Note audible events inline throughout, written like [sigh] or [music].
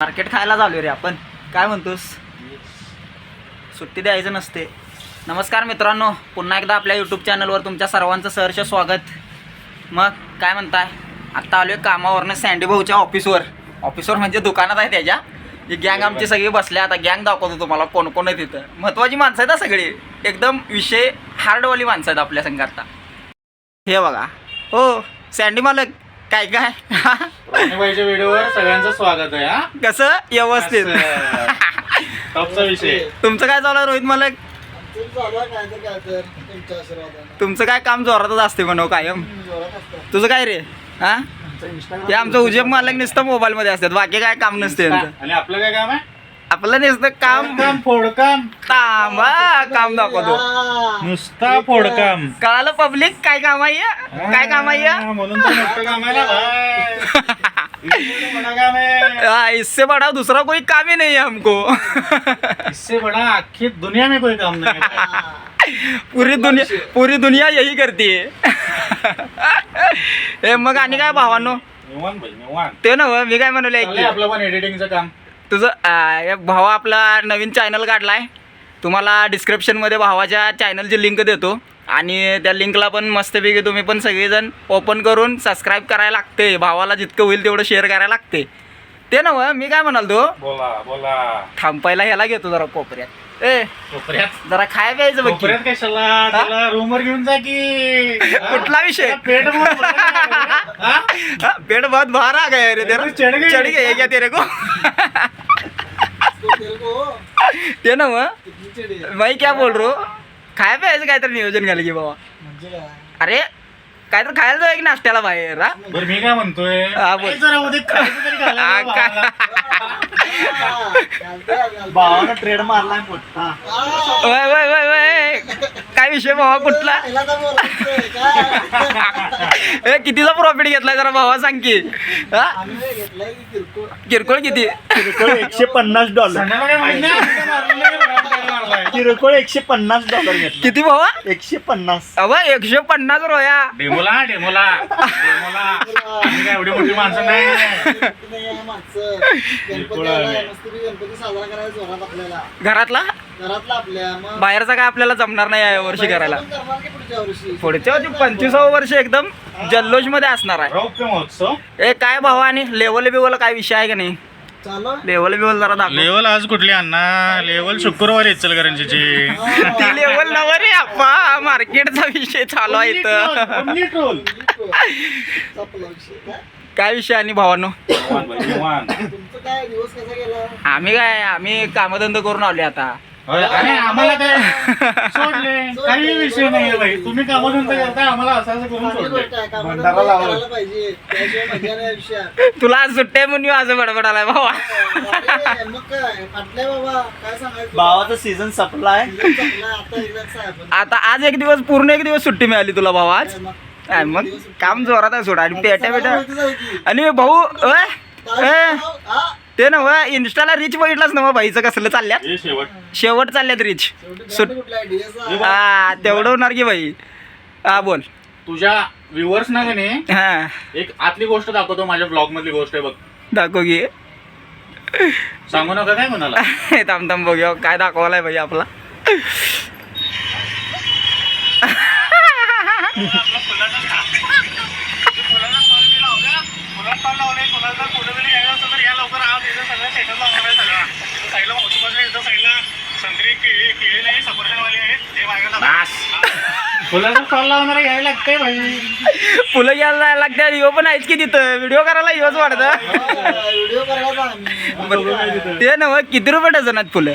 Market खायला चालू रे आपण. काय म्हणतोस? सुट्टी द्यायचं नसते. नमस्कार मित्रांनो पुन्हा एकदा आपल्या यूट्यूब चॅनलवर तुमच्या सर्वांचं सहर्ष स्वागत. मग काय म्हणताय? आत्ता आलोय कामावरनं सँडी भाऊच्या ऑफिसवर ऑफिसवर म्हणजे दुकानात आहे त्याच्या. ही गँग आमची सगळी बसल्या. आता गँग दाखवतो तुम्हाला कोण कोण आहे तिथं. महत्त्वाची माणसं आहेत सगळी. एकदम विषय हार्डवाली माणसं आहेत आपल्या संघ आता. हे बघा. हो सँडी मालक. काय काय? व्हिडिओवर सगळ्यांचं स्वागत आहे हा? कसं? व्यवस्थित. टॉपचा विषय. तुमचं काय चालू आहे रोहित आशीर्वादानं. तुमचं काय काम जोरातच असते म्हणू कायम? जोरात असतं. तुझं काय रे? हा? हे आमचं उजेब मालक नुसतं मोबाईल मध्ये असतात बाकी काय काम नसते. आणि आपलं काय काम आहे? आपलं नुसतं काम काम फोडकाम. काम हा, काम दाखवतो. नुसता फोडकाम. कळालं पब्लिक? काय काम आहे? काय काम आहे? म्हणून तर मोठं काम आहे ना भाई. इससे बड़ा काम हा, इससे बडा दूसरा कोई काम ही नहीं है हमको. इससे बड़ा आखी दुनिया में कोई काम नहीं. [laughs] पुरी दुनिया पुरी दुनिया यही करती है [laughs] हे मग आणि काय भावांनो? निवांत भाई निवांत. ते ना मी काय म्हणले चाललंय आपलं पण एडिटिंगचं काम. तुझं एक भाऊ आपला नवीन चॅनल आहे तुम्हाला डिस्क्रिप्शनमध्ये भावाच्या चॅनलची लिंक देतो. आणि त्या लिंकला पण मस्तपैकी तुम्ही पण सगळेजण ओपन करून सबस्क्राईब करायला लागते. भावाला जितकं होईल तेवढं शेअर करायला लागते. ते ना मी काय म्हणाल तो बोला बोला थांबायला ह्याला घेतो जरा कोपऱ्यात ए कोपऱ्यात जरा खाय प्यायचं बघ की. कोपऱ्यात कशाला त्याला रूमवर घेऊन जा की हा? कुठला विषय? त्याला पेट भरून. हा? हा, पेट बहुत बाहर आ गया रे तेरा चढ़ गई। चढ़ गए क्या तेरे को तो तेरे को ते ना आहे. मैं क्या बोल हूँ खाय प्यायचं काय तर नियोजन घाल की बाबा म्हणजे काय अरे काय तर खायला जाऊ की नाश्त्याला बाहेर हा? बरं मी काय म्हणतोय हा, बोल. काय जरा उद्या? भावाला. भावानं ट्रेड मारलाय मोठा. वय वय वय वय काय विषय भावा कुठला पहिला तर बोलायचंय, काय? ए कितीचा प्रॉफिट घेतलाय जरा भावा सांग की हा? आम्ही नाही घेतलाय की किरकोळ किरकोळ किती किरकोळ एकशे पन्नास डॉलर संध्याला काय माहीत नाही आम्ही काय मारलं नाही, भावानं trade मारलाय. किरकोळ एकशे पन्नास डॉलर घेतला. किती भावा? एकशे पन्नास. अव एकशे पन्नास रोया. डेमोला डेमोला. डेमोला. आम्ही काय एवढी मोठी माणसं नाही. गणपती आलाय, गणपती साजरा जोरात आपल्याला. घरातला? घरातला आपल्या मग बाहेरचा काय आपल्याला जमणार नाही या वर्षी करायला. पण करणार की पुढच्या वर्षी? पुढच्या वर्षी पंचवीसावं वर्ष एकदम जल्लोषमध्ये असणार आहे. रौप्य महोत्सव. ए काय भावा आणि लेवल बिवल काय विषय आहे का नाही? लेवल बिवल जरा दाखव. लेवल आज कुठली अण्णा? लेवल शुक्रवारी इचलकरंजीची [laughs] ती लेवल नवर रे अप्पा मार्केटचा विषय चालू आहे इथं. विषय [laughs] काय? विषय आणि भावानो? तुमचं काय दिवस कसा गेला? आम्ही काय आम्ही कामधंदा करून आले आता. आणि आम्हाला काय? सोडले. काही विषय नाही भाई तुम्ही कामधंदा करताय आम्हाला असं असं करून सोडले भंडारा लावला. करायला पाहिजे. त्याशिवाय मजा नाही. आयुष्यात तुला आज सुट्टे म्हणून असं बडबड आलाय भावा. अरे, मग काय? फाटलंय बाबा. काय सांगायचं? भावाचा सीझन संपलाय. सीझन संपला, आता एक्झाम आहे आपण. आता आज एक दिवस पूर्ण एक दिवस सुट्टी मिळाली तुला भावा आज. काय मग? काय मग काम जोरात आहे सोडा. आणि पेट्या सगळ्यांना पेट्या माहितीच आहे की. आणि भाऊ अय, काय? हा? ते ना इन्स्टाला रीच बघितलाच ना भाईचं कसलं चालल्यात? हे शेवट. शेवट चालल्यात रीच सुट? हा तेवढं होणार की भाई हा बोल. तुझ्या व्ह्युअर्स ना गणे हा. एक आतली गोष्ट दाखवतो माझ्या ब्लॉग मधली गोष्ट आहे बघ. दाखव की. सांगू नका काय म्हणाला थांब थांब बघूया काय दाखवलाय भाई आपला. [laughs] फुलाचा स्टॉल लावणारा घ्यायला लागतंय भाई. फुलं घ्यायला जायला लागते व्हिडिओ पण आहेच की तिथं? व्हिडिओ करायला योच वाटतं हा, व्हिडिओ करायचा आम्ही. ते ना किती रुपये डझन आहेत फुलं?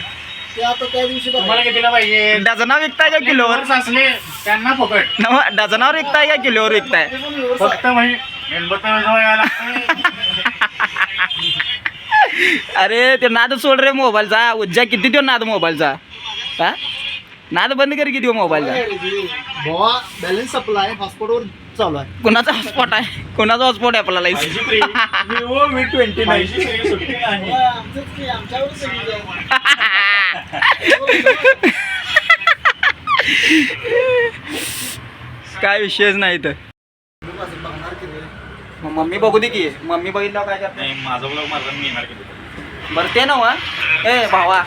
ते आता त्या दिवशी तुम्हाला बघा. कितीला पाहिजे? डझना विकताय का किलोवर? viewers असले त्यांना फुकट. नव डझनावर विकताय का किलोवर विकताय? ते पण फक्त भाई. [laughs] अरे ते नाद सोड रे मोबाईलचा. उज्जा किती देऊ नाद मोबाईलचा? हा? नाद बंद कर किती मोबाईलचा. भावा बॅलन्स सप्लाय हॉस्पिटलवर चालू आहे. कोणाचा हॉटस्पॉट आहे? कोणाचा हॉटस्पॉट आहे ट्वेंटी सगळी आहे. काय विषयच नाही तर मम्मी बघू दे की मम्मी बघितलं काय करते? नाही माझा ब्लॉग माझा मी येणार. बरं ते नव ए भावा.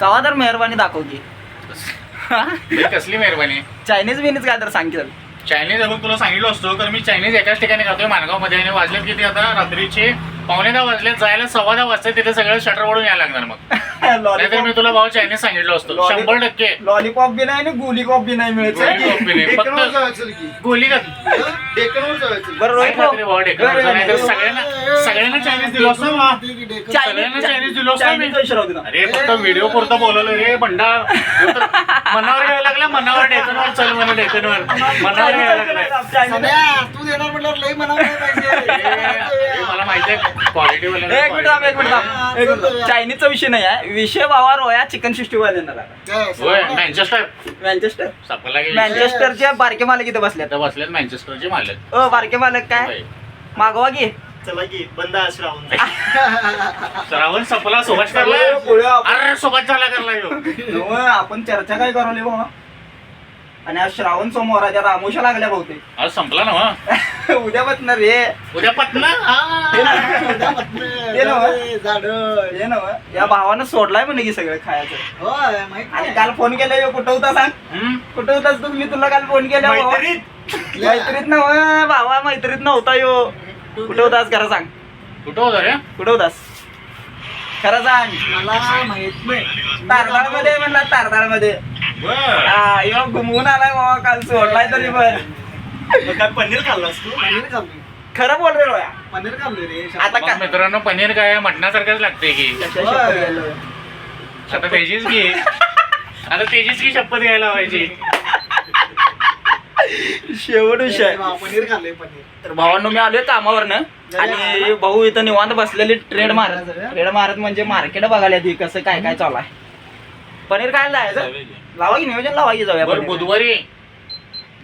कवा तर मेहरबानी दाखव की. कसली मेहरबानी? चायनीज बिनीज काय तर सांग की जरा. चायनीज अगं तुला सांगितलं असतो तर मी चायनीज एकाच ठिकाणी खातोय मानगावमध्ये आणि वाजलेत किती आता? रात्रीचे पावणे दहा वाजले जायला सव्वा दहा वाजता तिथे सगळं शटर ओढून यायला लागणार मग. [laughs] नाहीतर मी तुला भाऊ चायनीज सांगितलं असतो. Lollipop. शंभर टक्के. लॉलीपॉप बी नाही आणि गुली कॉप बी नाही मिळत. कॉफी नाही. फक्त जायचं की? गोली का? डेक्कनवर जायचं बरं रोहित काय खात्री भाऊ. भाऊ डेक्कनवरचं? नाहीतर सगळ्यांना सगळ्यांना चायनीज दिलो असतो ना सगळ्यांना Chinese दिलो असतो मी. चायनीजचा इशारा होता. अरे फक्त व्हिडिओ पुरतं बोलवलं रे बंडा मनावर घ्यायला लागला मनावर डेकनवर चल म्हणून डेकनवर मनावर घ्यायला चायनीज- सध्या तू देणार म्हटल्यावर नाही [laughs] ए, पाहिजे मला माहिती आहे. क्वालिटी एक मिनिट थांब एक मिनिट थांब. एक मिनिट चायनीजचा विषय नाही आहे. विषय भावा रोया चिकन सिक्स्टी फाय देणार आहे. होय मँचेस्टर मँचेस्टर सापडला गेली मँचेस्टरचे बारके मालक इथे बसल्यात आता बसलेत मँचेस्टरचे मालक. ओ बारके मालक काय? होय. मागवा की. चला की बंद श्रावण. [laughs] श्रावण सपला सोबत करला? अरे सोबत झाला करला ह्यो. आपण चर्चा काय करवली भावा आणि आज श्रावण सोमवार आहे त्यात आमोशा लागल्या बहुतेक. आज संपला ना. [laughs] उद्या बसणार रे. उद्या पटना ते नव्ह. झाड हे नव्ह, या भावानं सोडलाय म्हणे की सगळं खायचं. होय माहीत आणि नाही. काल फोन केला ह्यो, कुठं होता सांग? कुठं होतास तू? मी तुला काल फोन केला भावा. मैत्रीत. नव्ह भावा मैत्रीत नव्हता यो. कुठं होतास खरं सांग? कुठं होता रे? कुठं होतास? खरं सांग. मला माहीत नाही. तारदाळमध्ये म्हणला तारदाळमध्ये हा यो घुमवून आलाय बाबा काल सोडलाय तरी पण. मग काय पनीर खाल्लास तू? पनीर खाल्ली खरं बोल रे रोया पनीर खाल्ली रे आता मग काय मित्रांनो पनीर काय मटणासारखंच लागते की? आता त्याचीच घे. आता त्याचीच की शपथ घ्यायला लावायची. शेवट विषय पनीर खाल्ले पनीर. तर भावांनो मी आलोय कामावरनं. आणि भाऊ इथं निवांत बसलेली ट्रेड मारत. ट्रेड मारत म्हणजे मार्केट बघायला ती कसं काय काय चालू आहे. पनीर काय जायचं. लावा की नियोजन लावा की जाऊया बरं पनीर. बुधवारी.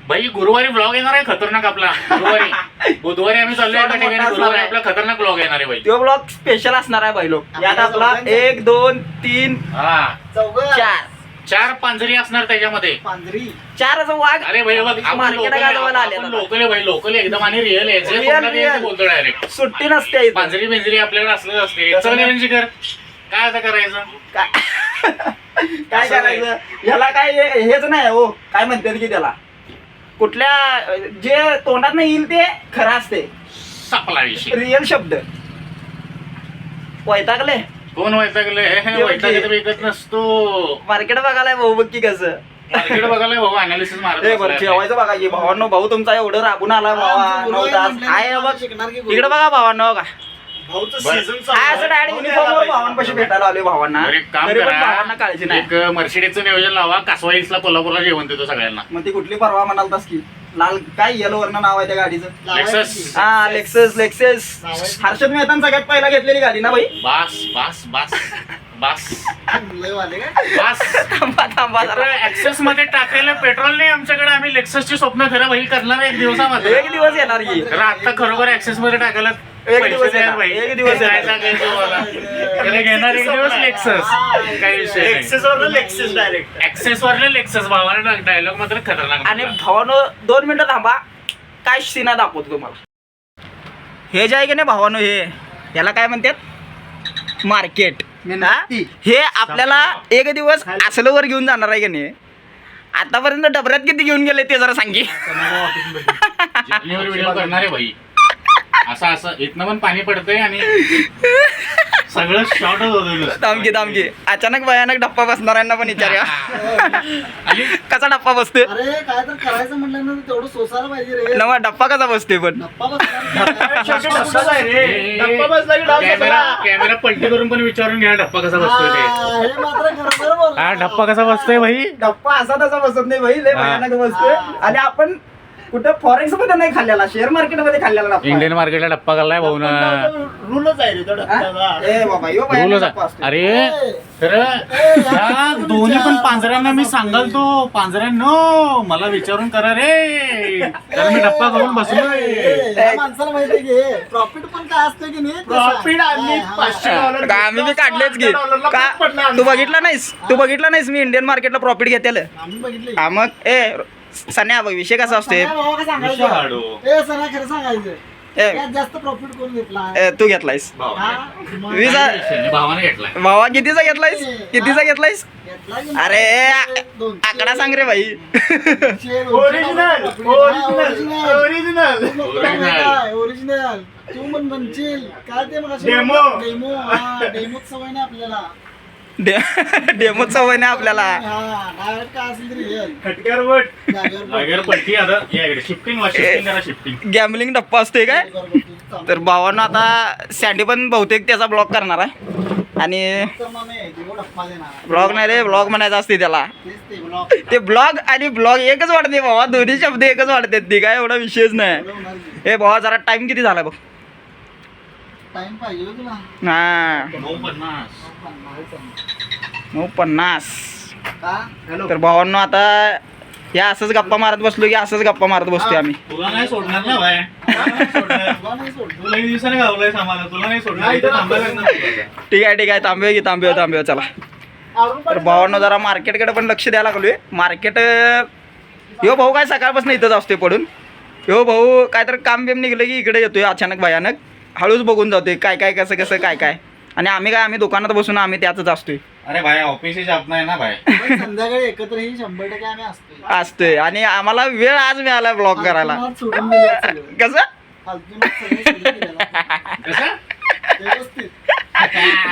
बाई गुरुवारी ब्लॉग येणार आहे खतरनाक आपला. गुरुवारी. [laughs] बुधवारी आम्ही चाललोय एका ठिकाणी गुरुवारी आपला खतरनाक ब्लॉग येणार आहे बाई. तो ब्लॉग स्पेशल असणार आहे भाई लोक. यात आपला एक दोन तीन हा. चार. चार पांजरी असणार त्याच्यामध्ये. पांढरी चार असं वाघ. अरे भाई बघ आपण मार्केट गाजवायला आले लोकल लोकल आहे भाई लोकल एकदम आणि रिअल Real, यायचं real. बोलतो डायरेक्ट सुट्टी नसते इथं. पांजरी बिंजरी आपल्याला असलं असते चल काय आता करायचं? काय? [laughs] [laughs] काय करायचं? याला काय हे- हेच नाही हो. काय म्हणतात की त्याला? कुठल्या जे तोंडात नाही येईल ते खरं असते. सापला विषय. रिअल शब्द. वैतागले? कोण वैतागले? विकत नसतो. मार्केट बघायला भाऊ बघ की कसं. मार्केट बघायला भाऊ अनालिसिस मारत ए बरं बसलाय. जेवायचं बघा की भावांनो भाऊ तुमचा एवढं राबून आला भावा नऊ तास आहे बघ. शिकणार की इकडे बघा भावांनो बघा. असं डायरेक्ट युनिफॉर्मवर भावांपाशी भेटायला आले भावांना. बरं, एक काम तरी पण भावांना करा काळजी नाही. एक मर्सिडीजचं नियोजन लावा. कासवा हिल्सला कोल्हापूरला जेवण देतो सगळ्यांना. मग ती कुठली परवा म्हणालतास की लाल काय येलो वरनं नाव आहे त्या गाडीचं. की. हा लेक्सस लेक्सेस लावायची. हर्षद मेहतान सगळ्यात पहिला घेतलेली गाडी ना भाई बास बास बास बास. बास. थांबा थांबा जरा. ऍक्सेस मध्ये टाकायला पेट्रोल नाही आमच्याकडे. आम्ही लेक्ससची स्वप्न खरं भाई करणार आहे एक दिवसामध्ये. एक दिवस येणार की. आता खरोखर ऍक्सेस मध्ये टाकायला एक पैसे दिवस द्या येणार, भाई. एक दिवस काय येणार. सांगायचं मला त्याला घेणार एक दिवस लेक्सस काही विषय नाही. एक्सेस वर लेक्सेस डायरेक्ट ऍक्सेस वरले लेक्सस भावाने डायलॉग मात्र खतरनाक आणि म्हटला. भावानो दोन मिनिटं थांबा. काय सीना दाखवतो तुम्हाला. हे जे आहे की नाही भावानो हे याला काय म्हणतात? मार्केट मेणबत्ती. हे? आपल्याला एक दिवस असलं वर घेऊन जाणार आहे की नाही? आतापर्यंत डबऱ्यात किती घेऊन गेले ते जरा सांगी. [laughs] व्हिडिओ करणार आहे भाई असं असं इथनं पण पाणी पडतंय आणि सगळं शॉर्टच होतं थांबकी थांबकी अचानक भयानक डप्पा बसणाऱ्यांना पण विचारूया. आणि कसा डप्पा बसतोय? अरे काय तर करायचं म्हटलं ना तेवढं सोसायला पाहिजे रे. नवा डप्पा कसा बसतोय पण? कॅमेरा पलटी करून पण विचारून घ्या डप्पा कसा बसतोय ते. हा, हे मात्र खरं खरं बोल हा डप्पा कसा बसतोय भाई? डप्पा असा तसा बसत नाही भाई. लय. भयानक बसतोय. आणि आपण कुठं फॉरेक्समध्ये नाही खाल्लेला शेअर मार्केटमध्ये खाल्लेला डप्पा इंडियन मार्केटला डप्पा घाललाय भाऊ ना. रूलच आहे रे तो हा? डप्प्याचा. ए बाबा यो. असतो. अरे दोन्ही पण पांजऱ्यांना मी सांगाल तो पांजऱ्यांनो मला विचारून करा रे. तर मी डप्पा करून बसलोय. या माणसाला माहिती घे प्रॉफिट पण काय असतं की नाही? ते सांग. प्रॉफिट आम्ही हा, हा, पाचशे. डॉलर का आम्ही बी काढलेच की. डॉलरला का? पडला तू. बघितला नाहीस? तू बघितला नाहीस मी इंडियन मार्केटला प्रॉफिट घेतेल? आम्ही बघितले हा मग? ए सन्या बघ विषय कसा असते जास्त प्रॉफिट कोण घेतला? तू घेतलायस. भावा कितीचा घेतलायस? कितीचा घेतलायस? अरे आकडा सांग रे भाई ओरिजिनल ओरिजिनल तू म्हणशील. काय ते मग. डेमो हा डेमोच सवय नाही आपल्याला. डेमो सवय नाही आपल्याला. हा खटक्यार वट. शिफ्टिंग शिफ्टिंग करा शिफ्टिंग गॅमलिंग डप्पा असतोय काय? तर भावानं आता सँडी पण बहुतेक त्याचा ब्लॉग करणार आहे. आणि ब्लॉग नाही रे ब्लॉग म्हणायचा असते त्याला. ते ब्लॉग आणि ब्लॉग एकच वाटते भावा. दोन्ही शब्द एकच वाटतात ती काय एवढा विषयच नाही. हे भावा जरा टाइम किती झाला बघ. टाइम पाहिजे हो तुला. हा. नऊ पन्नास तर भावांनो आता या असंच गप्पा मारत बसलो की असंच गप्पा मारत बसतोय आम्ही. तुला नाही सोडणार ना बाय. तुला नाही सोडणार. तुला नाही सोडलं. तुला एक दिवसाने गावलाय सामान तुला नाही सोडणार. नाही, इथं तर थांबायला लागणार तुला. ठीक आहे ठीक आहे. थांबूया की थांबूया थांबूया. चला. तर भावांनो जरा मार्केटकडे पण लक्ष द्यायला लागलोय. मार्केट ह्यो भाऊ काय सकाळपासून इथंच असतोय पडून. ह्यो भाऊ काय तर काम बिम निघलं की इकडे येतोय अचानक भयानक. हळूच बघून जातोय. काय काय कसं कसं काय काय. आणि आम्ही काय आम्ही दुकानात बसून आम्ही त्यातच असतोय. अरे भाई ऑफिसची जात नाही ना भाई पण संध्याकाळी एकत्र ही शंभर टक्के आम्ही असतो असतोय. आणि आम्हाला वेळ आज मिळाला ब्लॉग करायला. सोडून दिले सगळं. कसं? फालतून सगळं सोडून दिलेलं. कसं? व्यवस्थित.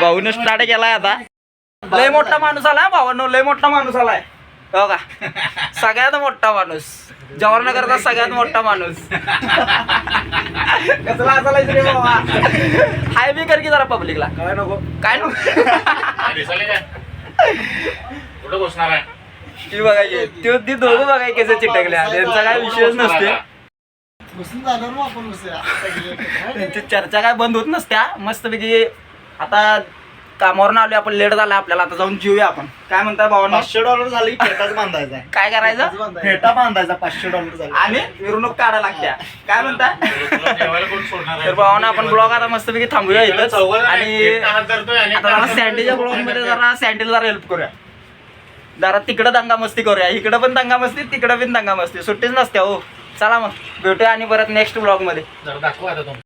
भाऊन स्टार्ट केलाय आता. लय मोठा माणूस आलाय भावांनो लय मोठा माणूस आलाय. हो का? सगळ्यात मोठा माणूस. जवाहरनगरचा सगळ्यात मोठा माणूस. [laughs] कसला असायला रे बाबा हाय बी कर की जरा पब्लिकला काय नको? काय नको? काय काय कुठं बसणार आहे? ती बघायची ती ती दोघं बघाय कसे चिटकल्या. त्यांचा काय विषयच नसते बसून झाल्यावर मग आपण बसूया सगळे एकत्र. त्यांची चर्चा काय बंद होत नसत्या. मस्तपैकी आता कामावरून आलोय आपण लेट झाला आपल्याला आता जाऊन जेऊया आपण. काय म्हणताय भावांना? पाचशे डॉलर झालं की फेटाच बांधायचा. काय करायचं. फेटा बांधायचा पाचशे डॉलर झाला. आणि मिरवणूक काढायला लागत्या. काय म्हणताय तुला [laughs] जेवायला कोण सोडणार आहे? तर भावांना आपण ब्लॉग आता मस्तपैकी थांबूया इथंच. चौघं आणि आता जरा सँडीच्या ब्लॉगमध्ये जरा सँडीला जरा हेल्प करूया. जरा तिकडं दंगा मस्ती करूया. इकडं पण दंगा मस्ती तिकडं पण दंगा मस्ती. सुट्टीच नसते हो. चला मग भेटूया आणि परत नेक्स्ट ब्लॉगमध्ये. जरा दाखवा आता तुम्ही.